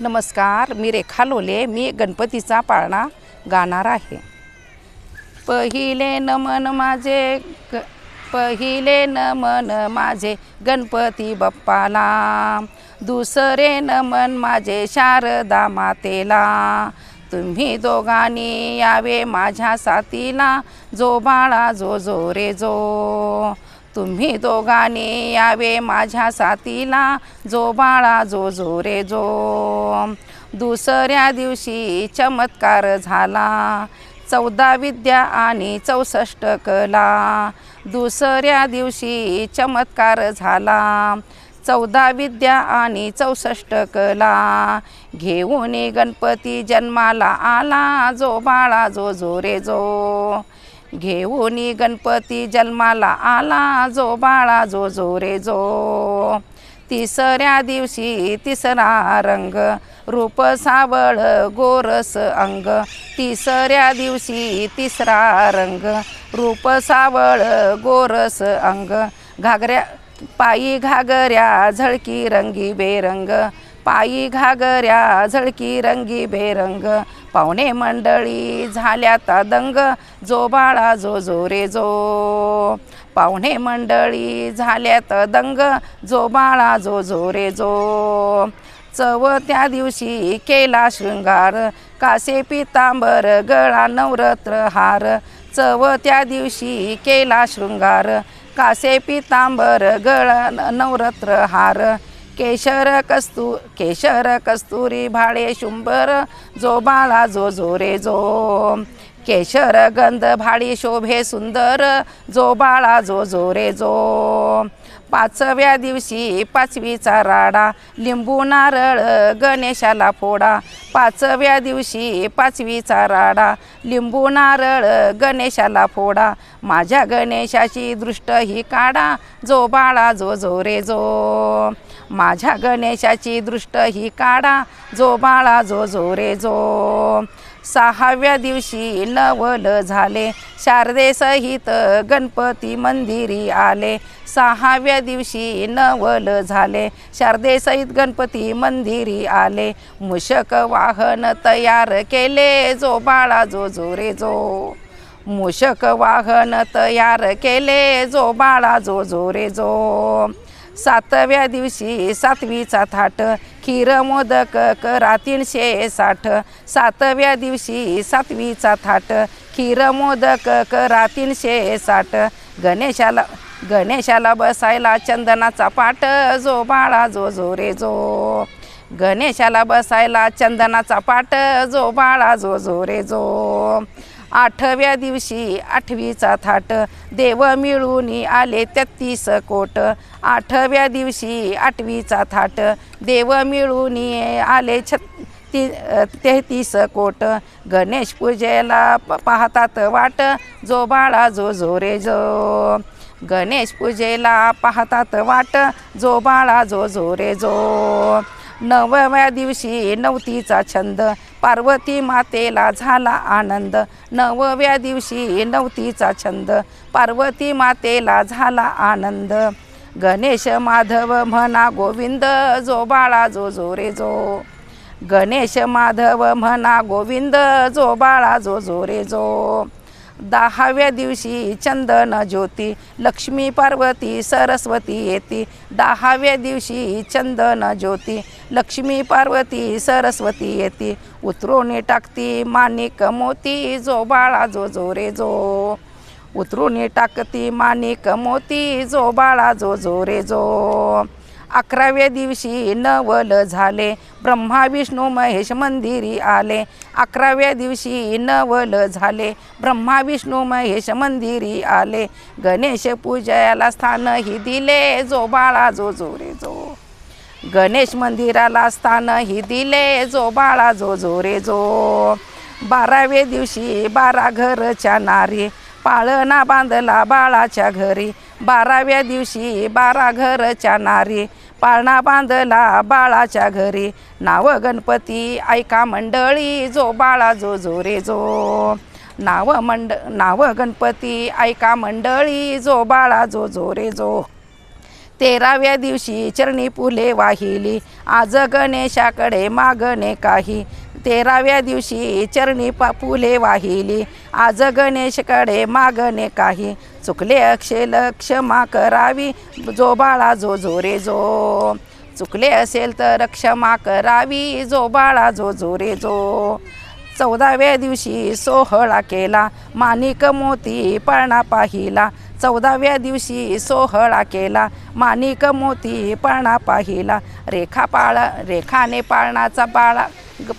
नमस्कार मी रेखा लोले मी गणपतीचा पाळणा गाणार आहे. पहिले नमन माझे ग पहिले नमन माझे गणपती बाप्पाला दुसरे नमन माझे शारदा मातेला. तुम्ही दोघांनी यावे माझ्या साथीला जो बाळा जो जो रे जो. तुम्ही दोघांनी यावे माझ्या साथीला. जो बाळा जो जो रे जो दुसऱ्या दिवशी चमत्कार झाला. चौदा विद्या आणि चौसष्ट कला. दुसऱ्या दिवशी चमत्कार झाला. चौदा विद्या आणि चौसष्ट कला. घेऊन गणपती जन्माला आला. जो बाळा जो जो रे जो घेऊन गणपती जन्माला आला जो बाळा जो जो रे जो तिसऱ्या दिवशी तिसरा रंग रूप सावळ गोरस अंग तिसऱ्या दिवशी तिसरा रंग रूप सावळ गोरस अंग घागऱ्या पायी घागऱ्या झळकी रंगी बेरंग पायी घागऱ्या झळकी रंगी बेरंग पाहुणे मंडळी झाल्यात दंग. जो बाळा जो जो रे जो पाहुणे मंडळी झाल्यात दंग. जो बाळा जो जो रे जो चव त्या दिवशी केला शृंगार. कासे पितांबर गळा नवरत्र हार. चव त्या दिवशी केला शृंगार. कासे पितांबर गळा नवरत्र हार. केशर कस्तू केशर कस्तुरी भाळे शुंबर जो बाळा जो जो रे जो. केशर गंध भाडी शोभे सुंदर जो बाळा जो जो रे जो. पाचव्या दिवशी पाचवीचा राडा लिंबू नारळ गणेशाला फोडा. पाचव्या दिवशी पाचवीचा राडा लिंबू नारळ गणेशाला फोडा. माझ्या गणेशाची दृष्ट ही काढा जो बाळा जो जो रे जो. माझ्या गणेशाची दृष्ट ही काढा. जो बाळा जो जो रे जो सहाव्या दिवशी नवल झाले. शारदेसहित गणपती मंदिरी आले. सहाव्या दिवशी नवल झाले. शारदेसहित गणपती मंदिरी आले. मूषक वाहन तयार केले. जो बाळा जो जो रे जो मूषक वाहन तयार केले. जो बाळा जो जो रे जो सातव्या दिवशी सातवीचा थाट खीर मोदक करा तीनशे साठ सातव्या दिवशी सातवीचा थाट खीर मोदक करा तीनशे साठ गणेशाला गणेशाला बसायला चंदनाचा पाट जो बाळा जो जो रे जो. गणेशाला बसायला चंदनाचा पाट जो बाळा जो जो रे जो. आठव्या दिवशी आठवीचा थाट. देव मिळून आले तेहतीस कोट. आठव्या दिवशी आठवीचा थाट. देव मिळून आले छत्ती ती तेहतीस कोट. गणेश पूजेला प- पाहतात वाट. जो बाळा जो जो रे जो गणेश पूजेला पाहतात वाट. जो बाळा जो जो रे जो नवव्या दिवशी नवतीचा छंद. पार्वती मातेला झाला आनंद. नवव्या दिवशी नवतीचा छंद. पार्वती मातेला झाला आनंद. गणेश माधव म्हणा गोविंद जो बाळा जो जो रे जो. गणेश माधव म्हणा गोविंद जो बाळा जो जो रे जो. दहाव्या दिवशी चंदन ज्योती लक्ष्मी पार्वती सरस्वती येती. दहाव्या दिवशी चंदन ज्योती लक्ष्मी पार्वती सरस्वती येती. उतरून टाकती माणिक मोती जो बाळा जो जो रे जो. उतरून टाकती माणिक मोती जो बाळा जो जो रे जो. अकराव्या दिवशी नवल झाले. ब्रह्मा विष्णू महेश मंदिरी आले. अकराव्या दिवशी नवल झाले. ब्रह्मा विष्णू महेश मंदिरी आले. गणेश पूजयाला स्थानही दिले. जो बाळा जो जो रे जो. गणेश मंदिराला स्थानही दिले. जो बाळा जो जो रे जो. बाराव्या दिवशी बारा घरच्या नारी. पाळणा बांधला बाळाच्या घरी. बाराव्या दिवशी बारा घरच्या नारी पाळणा बांधला बाळाच्या घरी. नाव गणपती ऐका मंडळी जो बाळा जो जो रे जो. नाव मंड नाव गणपती ऐका मंडळी जो बाळा जो जो रे जो. तेराव्या दिवशी चरणी फुले वाहिली. आज गणेशाकडे मागणे काही. तेराव्या दिवशी चरणी पा फुले वाहिली. आज गणेशकडे मागणे काही. चुकले अक्षे लक्ष मा करावी. जो बाळा जो जो रे जो चुकले असेल तर क्षमा करावी. जो बाळा जो जो रे जो चौदाव्या दिवशी सोहळा केला. माणिक मोती पाळणा पाहिला. चौदाव्या दिवशी सोहळा केला. माणिक मोती पाळणा पाहिला. रेखा पाळ रेखाने पाळणाचा बाळा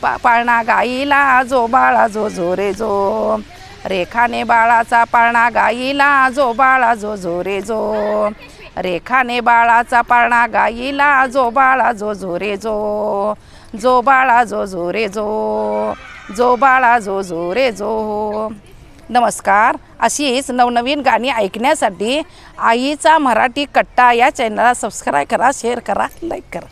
पा पाळणा गाईला जो बाळा जो जो रे जो. रेखाने बाळाचा पाळणा गाईला जो बाळा जो जो रे जो. रेखाने बाळाचा पाळणा गाईला जो बाळा जो जो रे जो. जो बाळा जो जो रे जो. जो बाळा जो जो रे जो. नमस्कार. अशीच नवनवीन गाणी ऐकण्यासाठी आईचा मराठी कट्टा या चॅनलला सबस्क्राईब करा शेअर करा लाईक करा.